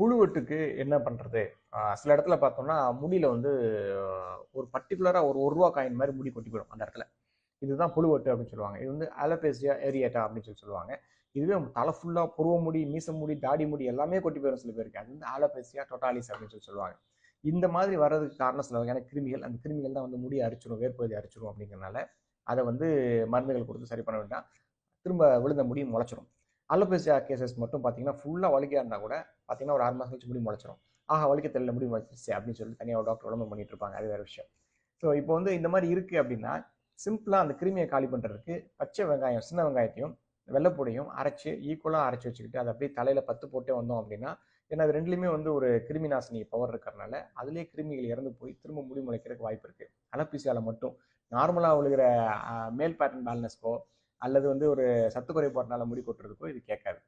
புழுவெட்டுக்கு என்ன பண்ணுறது சில இடத்துல பார்த்தோம்னா முடியில் வந்து ஒரு பர்டிகுலராக ஒரு ஒரு ரூபா காயின் மாதிரி முடி கொட்டி போயிடும் அந்த இடத்துல. இதுதான் புழுவெட்டு அப்படின்னு சொல்லுவாங்க. இது வந்து அலபேசியா ஏரியாட்டா அப்படின்னு சொல்லி சொல்லுவாங்க. இதுவே தலை ஃபுல்லாக புருவ முடி மீச முடி தாடி முடி எல்லாமே கொட்டி போயிடும் சில பேருக்கு. அது வந்து அலபேசியா டொட்டாலிஸ் அப்படின்னு சொல்லி சொல்லுவாங்க. இந்த மாதிரி வர்றதுக்கு காரணம் சில வகையான கிருமிகள். அந்த கிருமிகள் தான் வந்து முடி அரிச்சிடும் வேர்ப்பகுதி அரிச்சிடும் அப்படிங்கிறனால அதை வந்து மருந்துகள் கொடுத்து சரி பண்ண வேண்டாம். திரும்ப விழுந்த முடி முளைச்சிடும் அலோபேசியா கேசஸ் மட்டும் பார்த்தீங்கன்னா ஃபுல்லாக வலிக்கா இருந்தால் கூட பார்த்தீங்கன்னா ஒரு ஆறு மாதம் கழிச்சு முடி முளைச்சிரும். ஆஹா வலிக்க தெரியல முடி முளைச்சிருச்சு அப்படின்னு சொல்லி தனியாக டாக்டர் உடம்பு பண்ணிட்டு இருப்பாங்க. அது வேறு விஷயம். ஸோ இப்போ வந்து இந்த மாதிரி இருக்குது அப்படின்னா சிம்பிளாக அந்த கிருமியை காலி பண்ணுறதுக்கு பச்சை வெங்காயம் சின்ன வெங்காயத்தையும் வெள்ளைப்பொடியும் அரைச்சி ஈக்குவலாக அரைச்சி வச்சுக்கிட்டு அதை அப்படியே தலையில் பத்து போட்டே வந்தோம் அப்படின்னா ஏன்னா அது ரெண்டுலேயுமே வந்து ஒரு கிருமி நாசினி பவர் இருக்கிறனால அதுலேயே கிருமிகள் இறந்து போய் திரும்ப முடி முளைக்கிறதுக்கு வாய்ப்பு இருக்குது அலப்பிசியால் மட்டும். நார்மலாக விழுகிற மேல் பேட்டர்ன் பேலன்ஸ்க்கோ அல்லது வந்து ஒரு சத்து குறைபாட்டினால முடி கொட்டுறதுக்கோ இது கேட்காது.